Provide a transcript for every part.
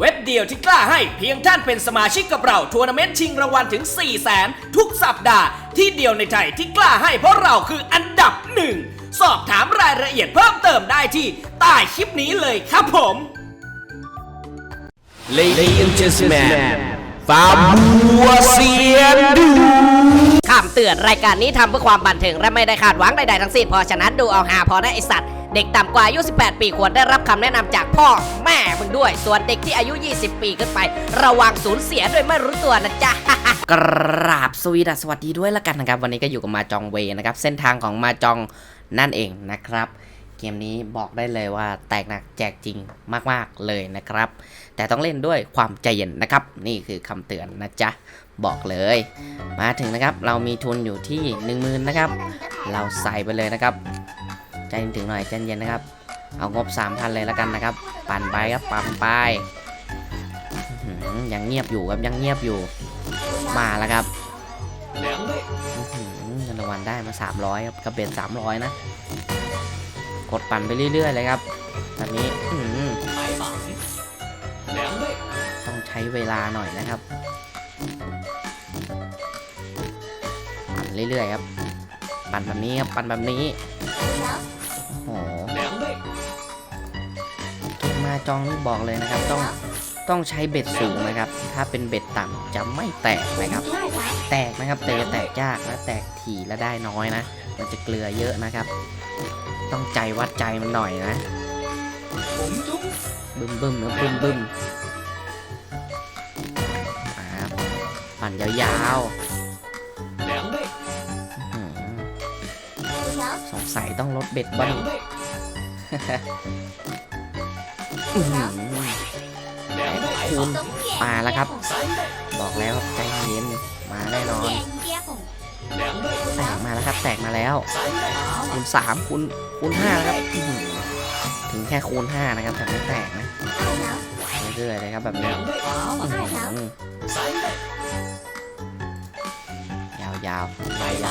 เว็บเดียวที่กล้าให้เพียงท่านเป็นสมาชิกกับเราทัวร์นาเมนต์ชิงรางวัลถึง 4 0 0แสนทุกสัปดาห์ที่เดียวในไทยที่กล้าให้เพราะเราคืออันดับหนึ่งสอบถามรายละเอียดเพิ่มเติมได้ที่ใต้คลิปนี้เลยครับผม Ladies and gentlemen ฟาบัวเซียนดูคำเตือนรายการนี้ทำเพื่อความบันเทิงและไม่ได้คาดหวังใดๆทั้งสิ้นเพราะฉะนั้นดูเอาหาพอได้ไอสัตว์ เด็กต่ำกว่าอายุ 18 ปีควรได้รับคำแนะนำจากพ่อแม่มึงด้วย ส่วนเด็กที่อายุ 20 ปีขึ้นไป ระวังสูญเสียโดยไม่รู้ตัวนะจ๊ะกราบสวีดัสสวัสดีด้วยละกันนะครับ วันนี้ก็อยู่กับมาจองเวนะครับ เส้นทางของมาจองนั่นเองนะครับ เกมนี้บอกได้เลยว่าแตกหนักแจกจริงมากๆเลยนะครับ แต่ต้องเล่นด้วยความใจเย็นนะครับ นี่คือคำเตือนนะจ๊ะบอกเลย มาถึงนะครับเรามีทุนอยู่ที่ 1 0,000นะครับ เราใส่ไปเลยนะครับ ใจนถึงหน่อยใจเย็นนะครับ เอางบ3,000เลยแล้วกันนะครับ ปั่นไปครับปั่นไปยังเงียบอยู่ครับยังเงียบอยู่ มาแล้วครับเงินรางวัลได้มา300ครับกระเบ็ด300 นะ กดปั่นไปเรื่อยๆเลยครับแบบนี้ต้องใช้เวลาหน่อยนะครับปั่นเรื่อยๆครับ ปั่นแบบนี้ครับปั่นแบบนี้าจองนี่บอกเลยนะครับ ต้องต้องใช้เบ็ดสูงนะครับ ถ้าเป็นเบ็ดต่ำจะไม่แตกนะครับ แตกนะครับแต่จะแตกยากและแตกถี่และได้น้อยนะ มันจะเกลือเยอะนะครับ ต้องใจวัดใจมันหน่อยนะบึ้มบึ้มนะบึ้มบึ้มมาครับปั่นยาวๆอื้อหือสงสัยต้องลดเบ็ดบ้าง คูณมาแล้วครับ บอกแล้วใจเย็นมาแน่นอนแตกมาแล้วครับ แตกมาแล้วคูณสามคูณคูณห้าครับถึงแค่คูณห้านะครับแต่ไม่แตกนะเรื่อยๆเลยครับแบบนี้ยาวๆยา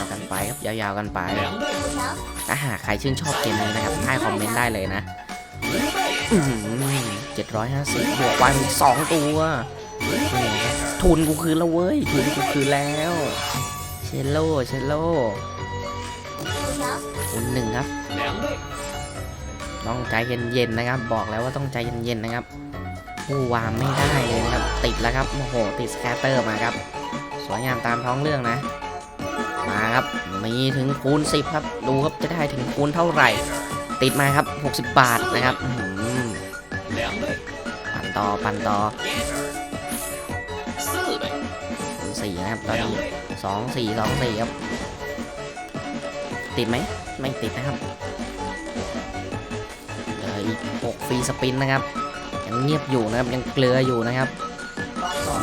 วๆกันไปครับยาวๆกันไปถ้าหากใครชื่นชอบเกมนี้นะครับให้คอมเมนต์ได้เลยนะ เจ็ดร้อยห้าสิบบวกไว้มีสองตัว ทุนกูคืนแล้วเว้ย ทุนกูคืนแล้ว เชลโลเชลโลคูณหนึ่งครับ ต้องใจเย็นๆนะครับ บอกแล้วว่าต้องใจเย็นๆนะครับผู้วางไม่ได้เลยครับ ติดแล้วครับ โอ้โห ติดสแกตเตอร์มาครับ สวยงามตามท้องเรื่องนะ มาครับ มีถึงคูณ10 ครับ ดูครับจะได้ถึงคูณเท่าไหร่ ติดมาครับ 60 บาทนะครับอื้อหือปั่นต่อปั่นต่อคูณสี่นะครับตอนนี้สองสี่สองสี่ครับติดไหมไม่ติดนะครับเหลืออีก6ฟรีสปินนะครับยังเงียบอยู่นะครับยังเกลืออยู่นะครับ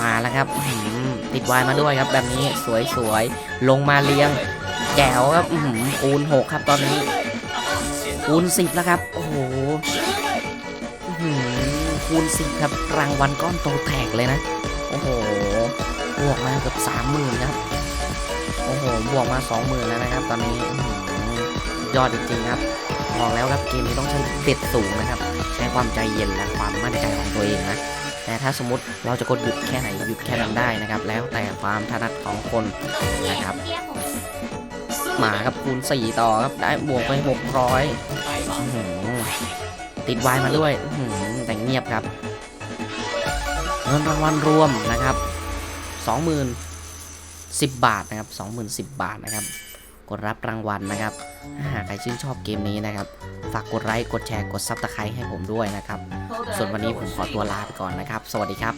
มาแล้วครับอื้อหือติดวายมาด้วยครับ แบบนี้สวยๆลงมาเรียงแจ๋วครับอื้อหือคูณ6ครับตอนนี้ คูณ10แล้วครับ โอ้โหคูณ10ครับรางวัลก้อนโตแตกเลยนะ โอ้โห บวกมาเกือบสามหมื่นครับ โอ้โห บวกมาสองหมื่นแล้วนะครับ ตอนนี้ยอดจริงๆครับบอกแล้วครับเกมนี้ต้องใช้เบ็ดสูงนะครับ ใช้ความใจเย็นและความมั่นใจของตัวเองนะแต่ถ้าสมมติเราจะกดหยุดแค่ไหนหยุดแค่นั้นได้นะครับ แล้วแต่ความถนัดของคนนะครับ หมาครับคูณ4ต่อครับได้บวกไป600ติดวายมาด้วยแต่เงียบครับเงินรางวัลรวมนะครับ20,000 10บาทนะครับ20,010บาทนะครับ กดรับรางวัลนะครับถ้าหากใครชื่นชอบเกมนี้นะครับ ฝากกดไลค์กดแชร์กดซับสไครต์ให้ผมด้วยนะครับ ส่วนวันนี้ผมขอตัวลาไปก่อนนะครับ สวัสดีครับ